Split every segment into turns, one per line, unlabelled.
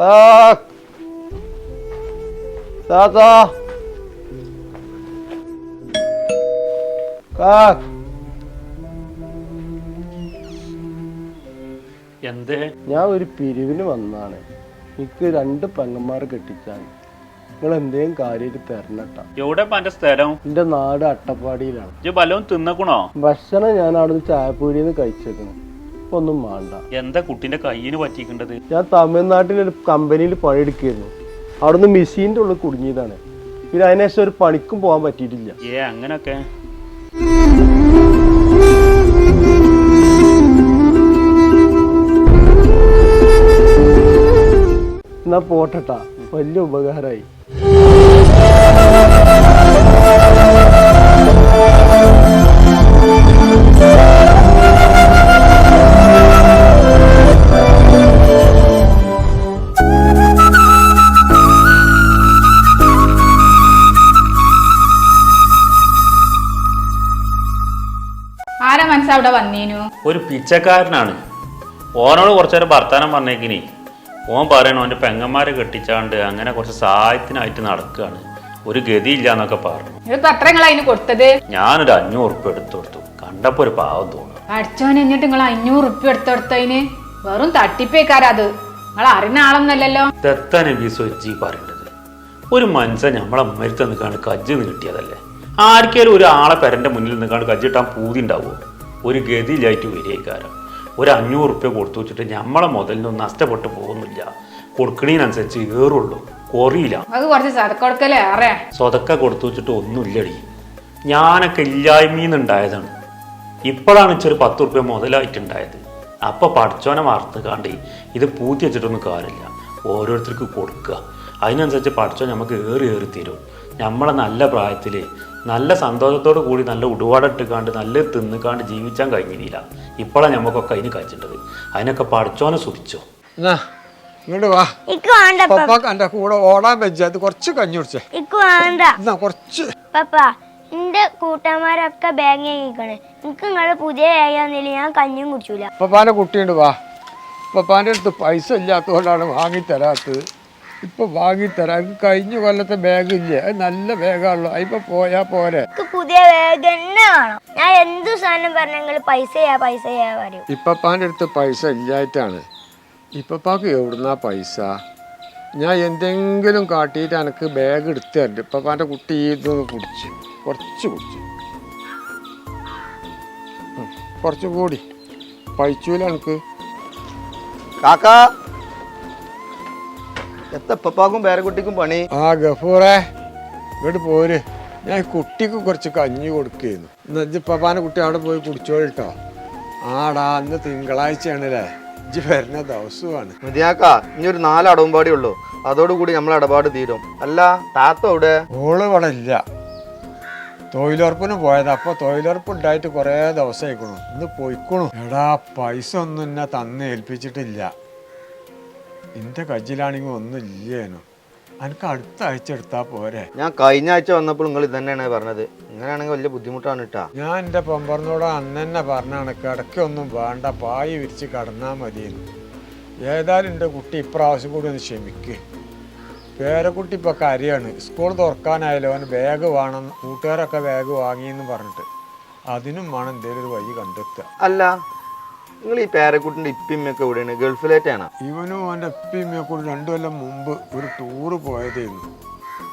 കാക്ക് താത്ത കാക്ക്
എന്തേ?
ഞാൻ ഒരു പിരിവിന് വന്നാണ്. എനിക്ക് രണ്ട് പെങ്ങന്മാരെ കെട്ടിച്ചാണ്. നിങ്ങൾ എന്തേലും കാര്യമായിട്ട് തരണട്ടാ
എവിടെ എന്റെ സ്ഥലം?
എന്റെ നാട് അട്ടപ്പാടിയിലാണ്.
ബലവും തിന്നക്കണോ?
ഭക്ഷണം ഞാൻ അവിടുന്ന് ചായപ്പീടിയിൽ നിന്ന് കഴിച്ചേക്കണം. ഒന്നും വേണ്ട.
എന്താ കുട്ടിന്റെ കയ്യിന് പറ്റിക്കേണ്ടത്?
ഞാൻ തമിഴ്നാട്ടിലൊരു കമ്പനിയിൽ പണിയെടുക്കുകയായിരുന്നു. അവിടുന്ന് മെഷീന്റെ ഉള്ളിൽ കുടുങ്ങിയതാണ്. പിന്നെ അതിനുശേഷം ഒരു പണിക്കും പോകാൻ പറ്റിയിട്ടില്ല.
ഏ അങ്ങനൊക്കെ?
എന്നാ പോട്ടട്ടാ. വലിയ ഉപകാരമായി.
അവിടെ വന്നീനു?
ഒരു പിച്ചക്കാരനാണ്. ഓനോട് കുറച്ചേരം വർത്താനം പറഞ്ഞേക്കിനി. ഓൻ പറയണു അവന്റെ പെങ്ങന്മാരെ കെട്ടിച്ചാണ്ട് അങ്ങനെ കുറച്ച് സഹായത്തിനായിട്ട് നടക്കുകയാണ് ഒരു ഗതിയില്ല എന്നൊക്കെ പറഞ്ഞു.
ഇത് അത്ര നിങ്ങൾ അതിന് കൊടുത്തത്?
ഞാനൊരു അഞ്ഞൂറ് ഉറുപ്പ് എടുത്തു കൊടുത്തു. കണ്ടപ്പോ ഒരു പാവം തോന്നുന്നു
അടിച്ചോൻ എന്നിട്ട് നിങ്ങൾ അഞ്ഞൂറ് ഉറുപ്പ്യ എടുത്തെടുത്തതിന് വെറും തട്ടിപ്പേക്കാരാ അത്. നിങ്ങൾ അറിയുന്ന ആളൊന്നല്ലല്ലോ
ദത്തനെ ബീസൊച്ചി പറയേണ്ടത്. ഒരു മനുഷ്യൻ നമ്മളെ മരുത്ത് നിൽക്കാണ്ട് കജ്ജ് നീട്ടിയതല്ലേ ആർക്കേലും ഒരാളെ ആളെ പെരന്റെ മുന്നിൽ നിൽക്കാണ്ട് കജ്ജിട്ടാൻ പൂതി ഉണ്ടാവുമോ ഒരു ഗതിയിലായിട്ട് വരികക്കാരം. ഒരു അഞ്ഞൂറ് റുപ്യ കൊടുത്തു വെച്ചിട്ട് നമ്മളെ മുതലിനൊന്നും നഷ്ടപ്പെട്ടു പോകുന്നില്ല. കൊടുക്കണീനനുസരിച്ച് ഏറുള്ളൂ കുറയില്ല.
അത് കുറച്ച് സതക്കൊടുക്കലേ
സ്വതക്ക കൊടുത്തു വെച്ചിട്ട് ഒന്നുമില്ലടി. ഞാനൊക്കെ ഇല്ലായ്മീന്നുണ്ടായതാണ് ഇപ്പോഴാണ് ഇച്ചൊരു പത്ത് റുപ്യ മുതലായിട്ടുണ്ടായത്. അപ്പൊ പഠിച്ചോനെ വാർത്തുകാണ്ട് ഇത് പൂത്തി വെച്ചിട്ടൊന്നും കാര്യമില്ല. ഓരോരുത്തർക്ക് കൊടുക്കുക. അതിനനുസരിച്ച് പഠിച്ചോ നമുക്ക് ഏറി ഏറി തരും. നമ്മളെ നല്ല പ്രായത്തിൽ നല്ല സന്തോഷത്തോടു കൂടി നല്ല ഉടുപാടിട്ടുകാണ്ട് നല്ല തിന്നുകാണ്ട് ജീവിച്ചാൻ കഴിഞ്ഞില്ല. ഇപ്പോഴാണ് നമുക്കൊക്കെ അതിന് കഴിച്ചിട്ടത് അതിനൊക്കെ പഠിച്ചോനെ സുഖിച്ചോ
ഇങ്ങോട്ട് വാ.
ഇക്ക് വേണ്ട പപ്പ
പപ്പാക്ക് എന്റെ കൂടെ ഓടാൻ വെച്ച അത് കുറച്ച് കഞ്ഞി കുടിച്ചേ.
ഇക്ക് വേണ്ട.
എന്നാ കുറച്ച്.
പപ്പ എന്റെ കൂട്ടന്മാരൊക്കെ ബാങ്ക് കഴിക്കണേ എനിക്ക് നിങ്ങൾ പുതിയ ബാഗാന്നില്ല ഞാൻ കഞ്ഞിയും കുടിച്ചൂല.
പപ്പാന്റെ കുട്ടിയുണ്ട് വാ. പപ്പാന്റെ അടുത്ത് പൈസ ഇല്ലാത്തതുകൊണ്ടാണ് വാങ്ങിത്തരാത്തത്. ഇപ്പൊ വാങ്ങിത്തരാം. എനിക്ക് കഴിഞ്ഞ കൊല്ലത്തെ ബാഗ് ഇല്ലേ? അത് നല്ല ബാഗാണല്ലോ അതിപ്പോ പോയാ പോരെ.
എനിക്ക് പുതിയ ബാഗ് തന്നെ വേണം. ഞാൻ എന്ത് സാധനം പറഞ്ഞെങ്കിൽ പൈസ പൈസയാ പൈസ ചെയ്യാ പറയൂ.
ഇപ്പപ്പാന്റെ അടുത്ത് പൈസ ഇല്ലായിട്ടാണ്. ഇപ്പപ്പാക്ക് എവിടുന്നാ പൈസ? ഞാൻ എന്തെങ്കിലും കാട്ടിയിട്ട് എനിക്ക് ബാഗ് എടുത്തു തരണ്ട്. ഇപ്പപ്പാന്റെ കുട്ടി ഇതൊന്ന് കുടിച്ചു. കുറച്ച് കുടിച്ചു. ഉം, കുറച്ചും കൂടി. പൈച്ചൂല എനിക്ക്
കാക്കാ. എത്ത പപ്പാക്കും പേരക്കുട്ടിക്കും പണി?
ആ ഗഫൂറേ ഇങ്ങോട്ട് പോര്. ഞാൻ കുട്ടിക്ക് കുറച്ച് കഞ്ഞി കൊടുക്കുന്നു എന്നാ പപ്പാന്റെ കുട്ടി അവിടെ പോയി കുടിച്ചോളിട്ടോ ആടാ അന്ന് തിങ്കളാഴ്ചയാണല്ലേ ഇജ്ജ് വരുന്ന ദിവസമാണ്.
മതിയാക്ക ഇനി ഒരു നാല് അടവുംപാടി ഉള്ളൂ. അതോടുകൂടി നമ്മളെ ഇടപാട് തീരും. അല്ല താത്ത അവിടെ
ഓൾ ഇവിടെ ഇല്ല. തൊഴിലുറപ്പിന് പോയത്. അപ്പൊ തൊഴിലുറപ്പ് ഉണ്ടായിട്ട് കുറേ ദിവസമായിക്കണു ഇന്ന് പോയിക്കണു. എടാ പൈസ ഒന്നും എന്നെ തന്ന് ഏൽപ്പിച്ചിട്ടില്ല. എന്റെ കജ്ജിലാണെങ്കിൽ ഒന്നും ഇല്ലേനു. എനിക്ക് അടുത്ത ആഴ്ച എടുത്താ പോരെ.
ഞാൻ കഴിഞ്ഞ ആഴ്ച വന്നപ്പോൾ നിങ്ങൾ ഇത് തന്നെയാണ് പറഞ്ഞത്. ഇങ്ങനെയാണെങ്കിൽ വലിയ ബുദ്ധിമുട്ടാണ് കേട്ടാ
ഞാൻ എന്റെ പമ്പറിനോട് അന്ന് തന്നെ പറഞ്ഞാണ് കിടക്കൊന്നും വേണ്ട പായി വിരിച്ച് കടന്നാൽ മതിയെന്ന്. ഏതായാലും എന്റെ കുട്ടി ഇപ്രാവശ്യം കൂടി ഒന്ന് ക്ഷമിക്ക്. പേരക്കുട്ടി ഇപ്പോൾ കരയാണ്. സ്കൂൾ തുറക്കാനായാലോ അവന് ബാഗ് വേണം കൂട്ടുകാരൊക്കെ ബാഗ് വാങ്ങിയെന്ന് പറഞ്ഞിട്ട്. അതിനും വേണം എന്തെങ്കിലും ഒരു വഴി കണ്ടെത്തുക.
അല്ല നിങ്ങൾ ഈ പേരക്കുട്ടിന്റെ ഇപ്പിമ്മയൊക്കെ എവിടെയാണ്? ഗൾഫിലേറ്റാണ്?
ഇവനും അവന്റെ ഇപ്പിമ്മയെ കൂടി രണ്ടു കൊല്ലം മുമ്പ് ഒരു ടൂറ് പോയതായിരുന്നു.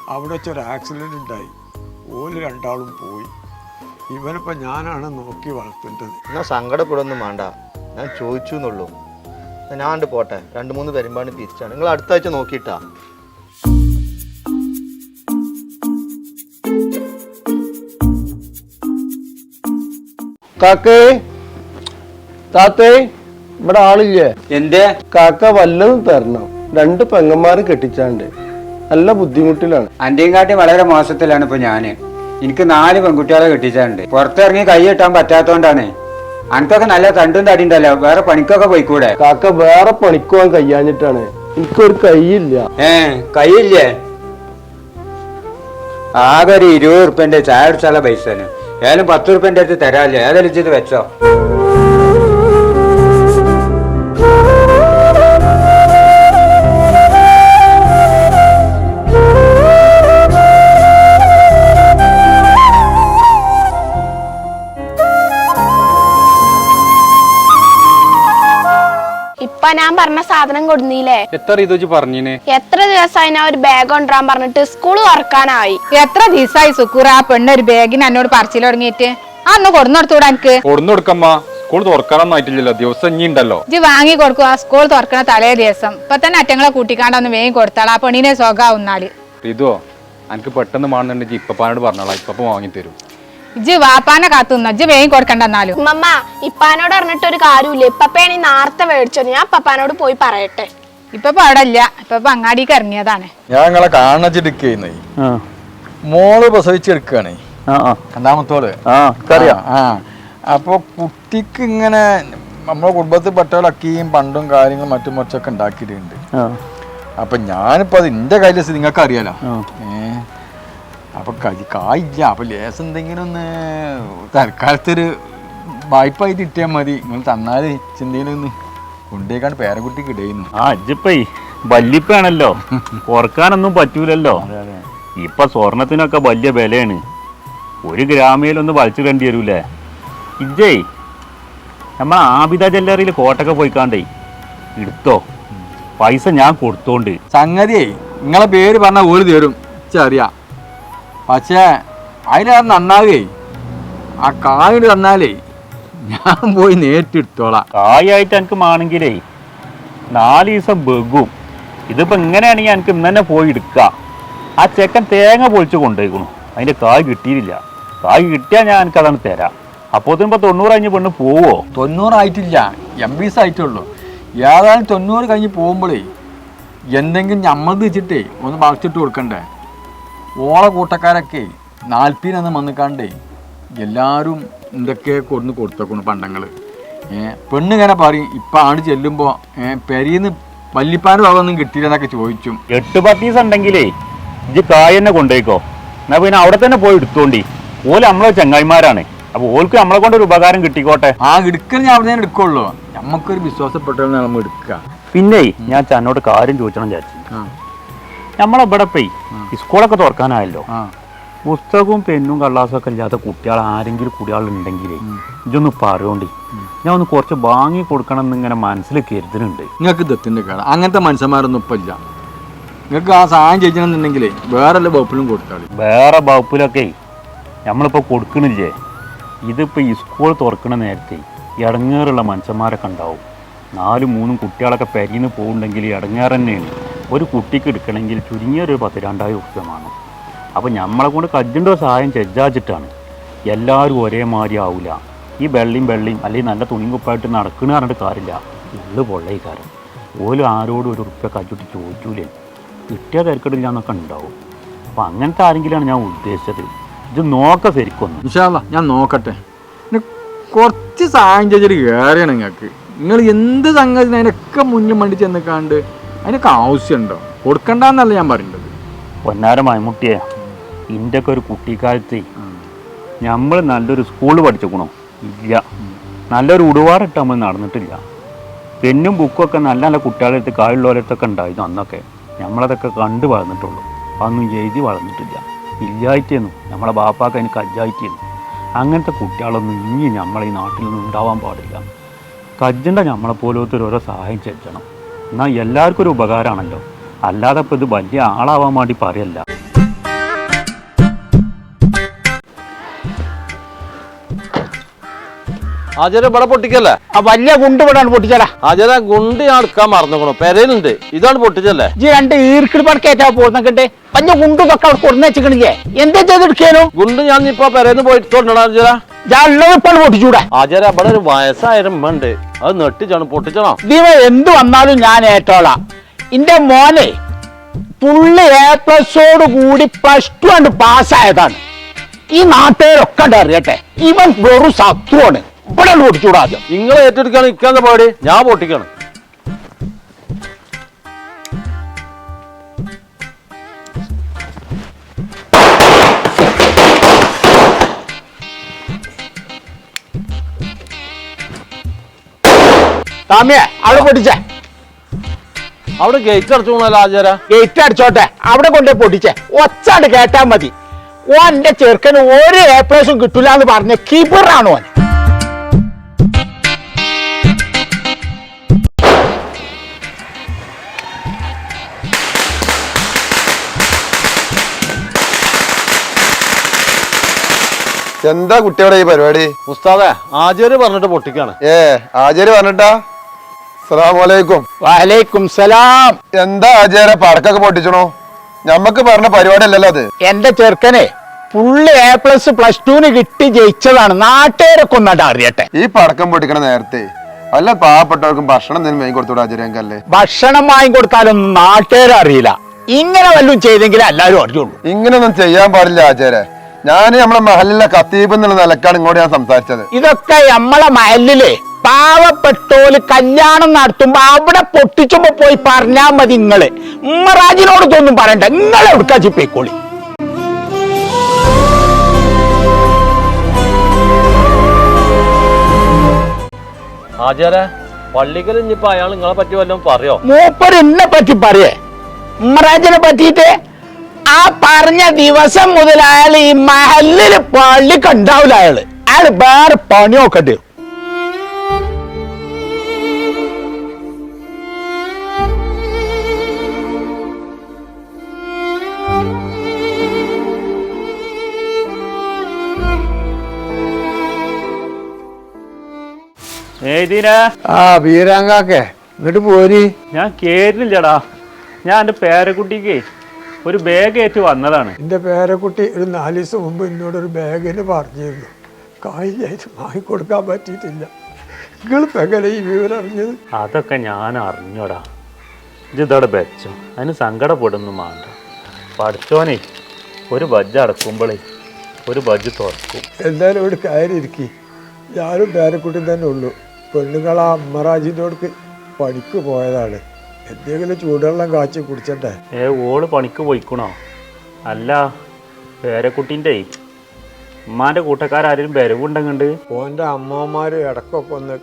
അവിടെ വെച്ചൊരു ആക്സിഡന്റ് ഉണ്ടായി. ഓൽ രണ്ടാളും പോയി. ഇവനിപ്പോൾ ഞാനാണ് നോക്കി വളർത്തേണ്ടത്.
ഞാൻ സങ്കടപ്പെടൊന്നും വേണ്ട. ഞാൻ ചോദിച്ചു എന്നുള്ളൂ. എന്നാ ഞാൻ കണ്ട് പോട്ടെ. രണ്ട് മൂന്ന് പെരുമ്പാണ് തിരിച്ചാണ്. നിങ്ങൾ അടുത്ത ആഴ്ച നോക്കിയിട്ടാ.
കാക്കേ. താത്തേ ഇവിടെ ആളില്ലേ?
എന്റെ
കാക്ക വല്ലതും തരണം. രണ്ട് പെങ്ങന്മാരും കെട്ടിച്ചാണ്ട്. നല്ല ബുദ്ധിമുട്ടിലാണ്.
അന്റെയും കാട്ടി വളരെ മോശത്തിലാണ് ഇപ്പൊ ഞാൻ. എനിക്ക് നാല് പെൺകുട്ടികളെ കെട്ടിച്ചാണ്ട്. പുറത്തിറങ്ങി കൈ കിട്ടാൻ പറ്റാത്തോണ്ടാണ്. അനക്കൊക്കെ നല്ല തണ്ടും തടി ഉണ്ടല്ലോ. വേറെ പണിക്കൊക്കെ പോയിക്കൂടെ?
കാക്ക വേറെ പണിക്കുവാൻ കയ്യാഞ്ഞിട്ടാണ്. എനിക്കൊരു കൈയില്ല.
ഏ കൈയില്ലേ? ആകെ ഒരു ഇരുപത് ഉറുപ്പ്യന്റെ ചായ അടിച്ചുള്ള പൈസന് ഏതായാലും പത്ത് ഉറുപ്പ്യന്റെ അടുത്ത് തരാല്ലേ? ഏതായാലും ഇത് വെച്ചോ.
ഞാൻ പറഞ്ഞ സാധനം കൊടുന്നില്ലേ
എത്ര ഇത് വെച്ച് പറഞ്ഞിന്?
എത്ര ദിവസമായി ഞാൻ ഒരു ബാഗ് കൊണ്ടുവരാൻ പറഞ്ഞിട്ട് സ്കൂൾ തുറക്കാനായി?
എത്ര ദിവസമായി സുക്കൂർ ആ പെണ്ണ് ഒരു ബാഗിന് എന്നോട് പറിച്ചിൽ തുടങ്ങിയിട്ട്? അന്ന് കൊടുന്നെടുത്തൂടാ എനിക്ക്.
കൊടുന്നു കൊടുക്കമ്മ സ്കൂൾ തുറക്കാനൊന്നും ആയിട്ടില്ലല്ലോ ദിവസം ഇനി ഉണ്ടല്ലോ.
ഇജ്ജ് വാങ്ങി കൊടുക്കും ആ സ്കൂൾ തുറക്കണ തലേ ദിവസം. ഇപ്പൊ തന്നെ അറ്റങ്ങളെ കൂട്ടിക്കാണ്ടൊന്ന് വേഗം കൊടുത്താൾ ആ പെണ്ണിനെ സുഖാവുന്നാൽ
ഇതോ എനിക്ക് പെട്ടെന്ന് വേണമെന്നുണ്ടെങ്കിൽ ഇപ്പൊ പറഞ്ഞോളാം ഇപ്പൊ വാങ്ങി തരും.
ഇജ്ജ് വാപ്പാനെ കാത്തുന്ന ഇജ്ജ് വേഗം കൊടുക്കണ്ട എന്നാലും.
ഉമ്മമ്മ ഇപ്പാനോട് പറഞ്ഞിട്ട് ഒരു കാര്യമില്ല ഇപ്പപ്പയാണ് ഈ നേരത്തെ മേടിച്ചത് ഞാൻ പപ്പാനോട് പോയി പറയട്ടെ.
ഇപ്പൊ അവിടെ ഇല്ല. ഇപ്പൊ അങ്ങാടിക്ക് ഇറങ്ങിയതാണ്.
ഞാൻ നിങ്ങളെ കാണിച്ചിരിക്കുന്നേ മോൾ പ്രസവിച്ചെടുക്കുകയാണേ
രണ്ടാമത്തോൾ.
ആ അപ്പൊ കുട്ടിക്ക് ഇങ്ങനെ നമ്മളെ കുടുംബത്തിൽ പെട്ടവളക്കിയും പണ്ടും കാര്യങ്ങളും മറ്റും മറിച്ചൊക്കെ ഉണ്ടാക്കിയിട്ടുണ്ട്. അപ്പൊ ഞാനിപ്പോ അത് എന്റെ കയ്യിലെ നിങ്ങൾക്ക് അറിയാലോ ഏ അപ്പൊ കൈ കായില്ല അപ്പൊ ലേസ് എന്തെങ്കിലും ഒന്ന് തൽക്കാലത്തൊരു വായ്പായിട്ട് കിട്ടിയാൽ മതി. നിങ്ങൾ തന്നാൽ ചിന്തയിലും ഒന്ന് കൊണ്ടേക്കാണ്ട് പേരക്കുട്ടിക്ക് ഇടയുന്നു
ആ ഇജ്ജിപ്പേ വല്യപ്പാണല്ലോ ഓർക്കാനൊന്നും പറ്റൂലല്ലോ. ഇപ്പൊ സ്വർണത്തിനൊക്കെ വലിയ വിലയാണ്. ഒരു ഗ്രാമീലൊന്ന് വലിച്ചു കണ്ടി വരൂലേ? ഇജ്ജേ നമ്മ ആബിദ ജ്വല്ലറിയിൽ കോട്ടൊക്കെ പോയിക്കാണ്ടേ എടുത്തോ. പൈസ ഞാൻ കൊടുത്തോണ്ട്.
സംഗതിയേ നിങ്ങളെ പേര് പറഞ്ഞ ഓടി തരും. അറിയാം പക്ഷേ അതിനത് നന്നാവേ. ആ കായിന് തന്നാലേ ഞാൻ പോയി നേരിട്ടെടുത്തോളാം.
കായായിട്ട് എനിക്ക് മാണെങ്കിലേ നാല് ദിവസം ബെഗും ഇതിപ്പോ ഇങ്ങനെയാണെങ്കിൽ എനിക്ക് ഇന്ന് തന്നെ പോയി എടുക്കാം. ആ ചെക്കൻ തേങ്ങ പൊളിച്ച് കൊണ്ടുപോയിക്കണു. അതിന്റെ കായ് കിട്ടിയില്ല കായ് കിട്ടിയാൽ ഞാൻ എനിക്ക് അതാണ് തരാം. അപ്പോ ഇപ്പൊ തൊണ്ണൂറ് കഴിഞ്ഞ് പെണ്ണ് പോവോ?
തൊണ്ണൂറായിട്ടില്ല എം ബി ആയിട്ടുള്ളൂ. ഏതായാലും തൊണ്ണൂറ് കഴിഞ്ഞ് പോകുമ്പോഴേ എന്തെങ്കിലും നമ്മൾ വെച്ചിട്ടേ ഒന്ന് വളച്ചിട്ട് കൊടുക്കണ്ടേ? ഓളെ കൂട്ടക്കാരൊക്കെ നാൽപ്പതിനൊന്ന് വന്നിക്കാണ്ടേ എല്ലാവരും എന്തൊക്കെ കൊടുന്ന് കൊടുത്തേക്കുന്നു പണ്ടങ്ങൾ പെണ്ണിങ്ങനെ പറയും ഇപ്പം ആണ് ചെല്ലുമ്പോൾ പെരിയെന്ന് പെരീന്ന് വല്ലിപ്പാന്റെ ഭാഗമൊന്നും കിട്ടിയില്ലെന്നൊക്കെ ചോദിച്ചു.
എട്ട് പത്തീസ് ഉണ്ടെങ്കിലേ ഇജ്ജ് കായ തന്നെ കൊണ്ടുപോയിക്കോ എന്നാ പിന്നെ അവിടെ തന്നെ പോയി എടുത്തോണ്ടി. ഓൽ നമ്മളെ ചങ്ങായിമാരാണ്. അപ്പൊ ഓൾക്ക് നമ്മളെ കൊണ്ട് ഒരു ഉപകാരം കിട്ടിക്കോട്ടെ.
ആ എടുക്കൽ ഞാൻ അവിടെ തന്നെ എടുക്കുള്ളൂ. നമുക്കൊരു വിശ്വാസപ്പെട്ടവരെ നമ്മൾ എടുക്കുക
പിന്നെ ഞാൻ ചന്നോട് കാര്യം ചോദിച്ചണം വിചാരിച്ചു. നമ്മളെ ഇവിടെ പോയി സ്കൂളൊക്കെ തുറക്കാനായല്ലോ. പുസ്തകവും പെന്നും കള്ളാസും ഒക്കെ ഇല്ലാത്ത കുട്ടികൾ ആരെങ്കിലും കുട്ടികളുണ്ടെങ്കിലേ ഇതൊന്ന് പറയോണ്ടി. ഞാൻ ഒന്ന് കുറച്ച് വാങ്ങി കൊടുക്കണം എന്ന് ഇങ്ങനെ മനസ്സിൽ കരുതുന്നുണ്ട്.
നിങ്ങൾക്ക് ദത്തിന്റെ കേട. അങ്ങനത്തെ മനുഷ്യന്മാരൊന്നും ഇപ്പം ഇല്ല. നിങ്ങൾക്ക് ആ സഹായം ചെയ്യണമെന്നുണ്ടെങ്കിൽ വേറെ വകുപ്പിലും കൊടുത്താളി.
വേറെ വകുപ്പിലൊക്കെ നമ്മളിപ്പോൾ കൊടുക്കണില്ലേ? ഇതിപ്പോൾ ഈ സ്കൂൾ തുറക്കണ നേരത്തെ ഇടങ്ങേറുള്ള മനുഷ്യന്മാരൊക്കെ ഉണ്ടാവും. നാലും മൂന്നും കുട്ടികളൊക്കെ പെരിന്ന് പോകുന്നുണ്ടെങ്കിൽ ഇടങ്ങേറ് തന്നെയാണ്. ഒരു കുട്ടിക്ക് എടുക്കണമെങ്കിൽ ചുരുങ്ങിയൊരു പത്ത് രണ്ടായിരം ഉറുപ്പ്യ വേണം. അപ്പോൾ നമ്മളെ കൊണ്ട് കജ്ജിന്റെ സഹായം ചെജ്ജാച്ചിട്ടാണ്. എല്ലാവരും ഒരേമാതിരി ആവില്ല ഈ വെള്ളിയും വെള്ളിയും അല്ലെങ്കിൽ നല്ല തുണിയും കുപ്പായിട്ട് നടക്കണ പറഞ്ഞിട്ട് കാര്യമില്ല. ഉള്ളു പൊള്ളയിക്കാരൻ ഓലും ആരോടും ഒരു ഉറുപ്പ്യ കജ്ജിട്ട് ചോദിച്ചൂലേ. കിട്ടിയ തിരക്കെടുക്കില്ല എന്നൊക്കെ ഉണ്ടാവും. അപ്പം അങ്ങനത്തെ ആരെങ്കിലാണ് ഞാൻ ഉദ്ദേശിച്ചത്? ഇത് നോക്ക
ശരിക്കും ഞാൻ നോക്കട്ടെ. കുറച്ച് സഹായം ചെയ്തിട്ട് കയറിയാണ് നിങ്ങൾക്ക് നിങ്ങൾ എന്ത് സംഗതി അതിനൊക്കെ മുന്നിൽ മണ്ടി ചെന്നിക്കാണ്ട് അതിനൊക്കെ ആവശ്യമുണ്ടോ? കൊടുക്കണ്ടെന്നല്ല ഞാൻ പറയുന്നത്
പൊന്നാര മൈമുട്ടിയെ ഇന്റെയൊക്കെ ഒരു കുട്ടിക്കാലത്ത് നമ്മൾ നല്ലൊരു സ്കൂളിൽ പഠിച്ചേക്കണോ? ഇല്ല. നല്ലൊരു ഉടുവാറിട്ട് നമ്മൾ നടന്നിട്ടില്ല. പെന്നും ഒക്കെ നല്ല നല്ല കുട്ടികളെടുത്ത് കാലുള്ളവരടുത്തൊക്കെ ഉണ്ടായിരുന്നു അന്നൊക്കെ. നമ്മളതൊക്കെ കണ്ട് വളർന്നിട്ടുള്ളൂ. അതൊന്നും എഴുതി വളർന്നിട്ടില്ല. ഇല്ലായിട്ടേന്നു. നമ്മളെ ബാപ്പാക്ക് അതിന് കജ്ജായിട്ടേന്നു. അങ്ങനത്തെ കുട്ടികളൊന്നും ഇനി നമ്മളെ നാട്ടിലൊന്നും ഉണ്ടാവാൻ പാടില്ല. കജ്ജണ്ട നമ്മളെ പോലത്തെ ഓരോ സഹായം ചെല്ലണം എന്നാൽ എല്ലാവർക്കും ഒരു ഉപകാരമാണല്ലോ. അല്ലാതെ ഇപ്പോൾ ഇത് വലിയ ആളാവാൻ വേണ്ടി പറയല്ല.
ആചാര ഇവിടെ പൊട്ടിക്കല്ലേ?
ആ വലിയ ഗുണ്ട് ഇവിടെയാണ് പൊട്ടിച്ചടാ.
ആചാര ഗുണ്ട് ഞാൻ എടുക്കാൻ മറന്നുക്കണു. പെരയിലുണ്ട്. ഇതാണ് പൊട്ടിച്ചല്ലേ?
ജി രണ്ട് ഈർക്കിട് പടക്കേറ്റാ പോകുന്നൊക്കെ പഞ്ഞ ഗുണ്ട് ഒക്കെ അവിടെ കൊടുന്ന് വെച്ചിക്കണില്ലേ? എന്താ ചെയ്തെടുക്കാനോ
ഗുണ്ട് ഞാൻ ഇപ്പൊ പെരേന്ന് പോയിട്ട് കൊണ്ടാ ആചാര
ഞാൻ ഉള്ളത് ഇപ്പോൾ പൊട്ടിച്ചൂടാ.
ആചാര ഇവിടെ ഒരു വയസ്സായ ഉണ്ട്. അത് നെട്ടിച്ചാണ് പൊട്ടിച്ചണോ
ദീപ എന്ത് വന്നാലും ഞാൻ ഏറ്റോളാം. എന്റെ മോനെ പുള്ളി എ പ്ലസോട് കൂടി പ്ലസ് ടു ആണ് പാസ്സായതാണ് ഈ നാട്ടുകാരൊക്കെ ഉണ്ട് അറിയട്ടെ. ഇവൻ വെറും ശത്രുവാണ് ഇവിടെ പൊട്ടിച്ചൂടാ ആദ്യം.
നിങ്ങൾ ഏറ്റെടുക്കാണ് ഇക്കാന്ന് പാടി ഞാൻ പൊട്ടിക്കണം
സ്വാമിയെ അവിടെ പൊട്ടിച്ചേ.
അവിടെ ഗേറ്റ് അടച്ചു ആചാര
ഗേറ്റ് അടിച്ചോട്ടെ അവിടെ കൊണ്ടേ പൊട്ടിച്ചേ. ഒച്ചാണ്ട് കേട്ടാ മതി. ഓന്റെ ചെറുക്കന് ഒരു എ കിട്ടൂല എന്ന് പറഞ്ഞ കിബറാണ് ഓൻ.
എന്താ കുട്ടിയുടെ ഈ പരിപാടി?
ഉസ്താദേ ആചാര്യ പറഞ്ഞിട്ട് പൊട്ടിക്കാണ്.
ഏ ആചാര്യ പറഞ്ഞിട്ടാ? അസ്സലാമലൈക്കും
വലൈക്കും സലാം.
എന്താ ആചാര? പടക്കൊക്കെ പൊട്ടിച്ചണോ? ഞമ്മക്ക് പറഞ്ഞ പരിപാടി അല്ലല്ലോ അത്.
എന്റെ ചെറുക്കനെ ഫുള്ള് എ പ്ലസ് പ്ലസ് ടുന് കിട്ടി ജയിച്ചതാണ്. നാട്ടുകാരൊക്കെ ഒന്നായിട്ട് അറിയട്ടെ.
ഈ പടക്കം പൊട്ടിക്കണ നേരത്തെ വല്ല പാവപ്പെട്ടവർക്കും ഭക്ഷണം എന്തെങ്കിലും വാങ്ങി കൊടുത്തൂടെ ആചാര്യങ്കല്ലേ
ഭക്ഷണം വാങ്ങിക്കൊടുത്താലൊന്നും നാട്ടുകാരെ അറിയില്ല. ഇങ്ങനെ വല്ലതും ചെയ്തെങ്കിലേ എല്ലാവരും അറിയുള്ളൂ.
ഇങ്ങനൊന്നും ചെയ്യാൻ പാടില്ല ആചാര്യ ഞാൻ നമ്മളെ മഹലിലെ കത്തീപ് എന്നുള്ള നിലക്കാണ് ഇങ്ങോട്ട് ഞാൻ സംസാരിച്ചത്.
ഇതൊക്കെ നമ്മളെ മഹലിലെ പാവപ്പെട്ടോൽ കല്യാണം നടത്തുമ്പോ അവിടെ പൊട്ടിച്ചുമ്പോ പോയി പറഞ്ഞാ മതി നിങ്ങൾ. ഉമ്മറാജിനോട് ഇതൊന്നും പറയണ്ട. നിങ്ങളെ എടുക്കാച്ചി പോയിക്കോളി
ആചാര്യ പള്ളിക്കൽ ഇനിയിപ്പോ അയാൾ നിങ്ങളെ പറ്റി വല്ലതും പറയോ?
മൂപ്പർ എന്നെ പറ്റി പറയേ. ഉമ്മറാജിനെ പറ്റിയിട്ട് ആ പറഞ്ഞ ദിവസം മുതൽ അയാൾ ഈ മഹലിൽ പള്ളി ഉണ്ടാവില്ല അയാൾ. അയാൾ വേറെ പണി
ആ ബീരാങ്കാക്കെ. ഇങ്ങോട്ട് പോരി.
ഞാൻ കേറില്ലടാ ഞാൻ എന്റെ പേരക്കുട്ടിക്ക് ഒരു ബാഗ് ഏറ്റ് വന്നതാണ്.
എന്റെ പേരക്കുട്ടി ഒരു നാല് ദിവസം മുമ്പ് എന്നോട് ഒരു ബാഗിന് പറഞ്ഞിരുന്നു. കായിലായിട്ട് വാങ്ങിക്കൊടുക്കാൻ പറ്റിയിട്ടില്ല. ഈ വിവരം അറിഞ്ഞത്?
അതൊക്കെ ഞാൻ അറിഞ്ഞോടാ. ഇതോടെ വെച്ചോ. അതിന് സങ്കടപ്പെടുന്നു മാണ്ട. പഠിച്ചോനെ ഒരു ബജ്ജ് അടക്കുമ്പോഴേ ഒരു ബജ്ജ് തുറക്കും.
എന്തായാലും ഇവിടെ കയറി ഇരിക്കി ഞാനും പേരക്കുട്ടി തന്നെ ഉള്ളൂ. പെണ്ണുങ്ങൾ ആ അമ്മറാജിന്റെ പണിക്ക് പോയതാണ്. എന്തെങ്കിലും ചൂടുവെള്ളം കാച്ചി കുടിച്ചട്ടെ.
ഏ ഓൾ പണിക്ക് പോയിക്കണോ? അല്ല പേരക്കുട്ടിന്റെ ഉമ്മാന്റെ കൂട്ടക്കാരും വരവുണ്ടെങ്കണ്ട്
ഓന്റെ അമ്മമാർ ഇടക്കൊക്കെ ഒന്ന്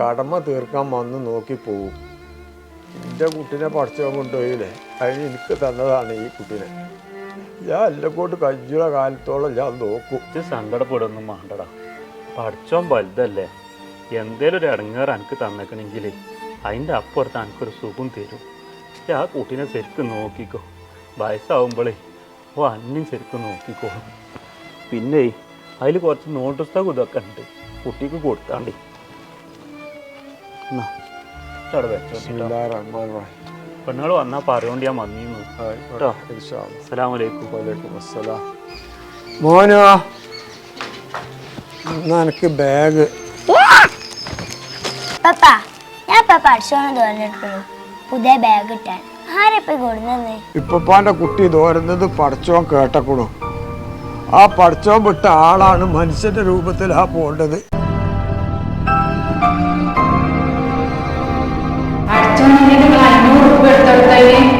കടമ തീർക്കാൻ വന്ന് നോക്കി പോവും. എന്റെ കുട്ടീനെ പഠിച്ചോ കൊണ്ടുപോയില്ലേ? അതിന് എനിക്ക് തന്നതാണ് ഈ കുട്ടീനെ. ഞാൻ എല്ലാം കൊണ്ട് കഞ്ചുള്ള കാലത്തോളം ഞാൻ നോക്കും.
സങ്കടപ്പെടുന്നു മാണ്ടടാ പഠിച്ചോൻ വലുതല്ലേ? എന്തേലും ഒരു ഇടങ്ങേറ് എനിക്ക് തന്നേക്കണമെങ്കിൽ അതിന്റെ അപ്പുറത്ത് എനിക്കൊരു സുഖം തരും. ആ കുട്ടീനെ ശരിക്കും നോക്കിക്കോ. വയസ്സാവുമ്പോഴേ ഓ അന്നും ശരിക്കും നോക്കിക്കോ. പിന്നെ അതിൽ കുറച്ച് നോട്ട് പുസ്തകം ഇതൊക്കെ ഉണ്ട്. കുട്ടിക്ക് കൊടുത്താണ്ട്. പെണ്ണുങ്ങൾ വന്നാൽ പറയോണ്ട് ഞാൻ വന്നിരുന്നു കേട്ടോ. അസ്സലാമലൈക്കും
വലൈക്കും അസ്സലാം മോനോ എന്നാ എനിക്ക് ബാഗ്
പപ്പ ഞാൻ ഇപ്പൊ പഠിച്ചോന്ന് തോന്നിട്ടുള്ളൂ പുതിയ ബാഗ് ഇട്ടാൻ. ആരെപ്പോ കൊടുന്നേ
ഇപ്പപ്പാന്റെ കുട്ടി തോരുന്നത് പടച്ചോൻ കേട്ടക്കുണു. ആ പടച്ചോൻ വിട്ട ആളാണ് മനുഷ്യന്റെ രൂപത്തിലാ പോണ്ടത്.
അടിച്ചോണ്ടെങ്കിൽ നിങ്ങൾ അഞ്ഞൂറ് ഉറുപ്പ് എടുത്തെടുത്തതിന്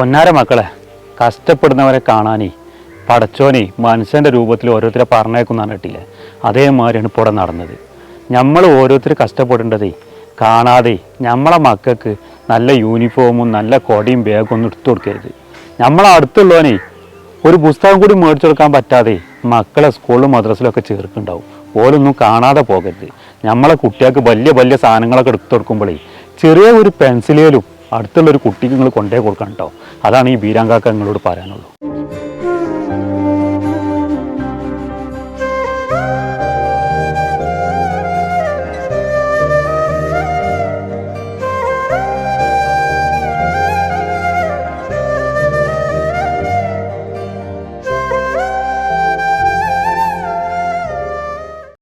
പൊന്നാര മക്കളെ കഷ്ടപ്പെടുന്നവരെ കാണാനേ പടച്ചോനെ മനുഷ്യന്റെ രൂപത്തിൽ ഓരോരുത്തരെ പറഞ്ഞേക്കുന്നാണ് കിട്ടിയില്ലേ അതേമാതിരിയാണ് ഇവിടെ നടന്നത്. നമ്മൾ ഓരോരുത്തർ കഷ്ടപ്പെടേണ്ടതേ കാണാതെ നമ്മളെ മക്കൾക്ക് നല്ല യൂണിഫോമും നല്ല കൊടിയും ബാഗും ഒന്നും എടുത്തു കൊടുക്കരുത്. നമ്മളെ അടുത്തുള്ളവനെ ഒരു പുസ്തകം കൂടി മേടിച്ചു കൊടുക്കാൻ പറ്റാതെ മക്കളെ സ്കൂളിലും മദ്രസിലൊക്കെ ചേർക്കുന്നുണ്ടാവും. ഓരൊന്നും കാണാതെ പോകരുത്. നമ്മളെ കുട്ടികൾക്ക് വലിയ വലിയ സാധനങ്ങളൊക്കെ എടുത്തു കൊടുക്കുമ്പോഴേ ചെറിയ ഒരു പെൻസിലേലും അടുത്തുള്ള ഒരു കുട്ടിക്ക് നിങ്ങൾ കൊണ്ടേ കൊടുക്കണം കേട്ടോ. അതാണ് ഈ ബീരാങ്കാക്ക നിങ്ങളോട് പറയാനുള്ളൂ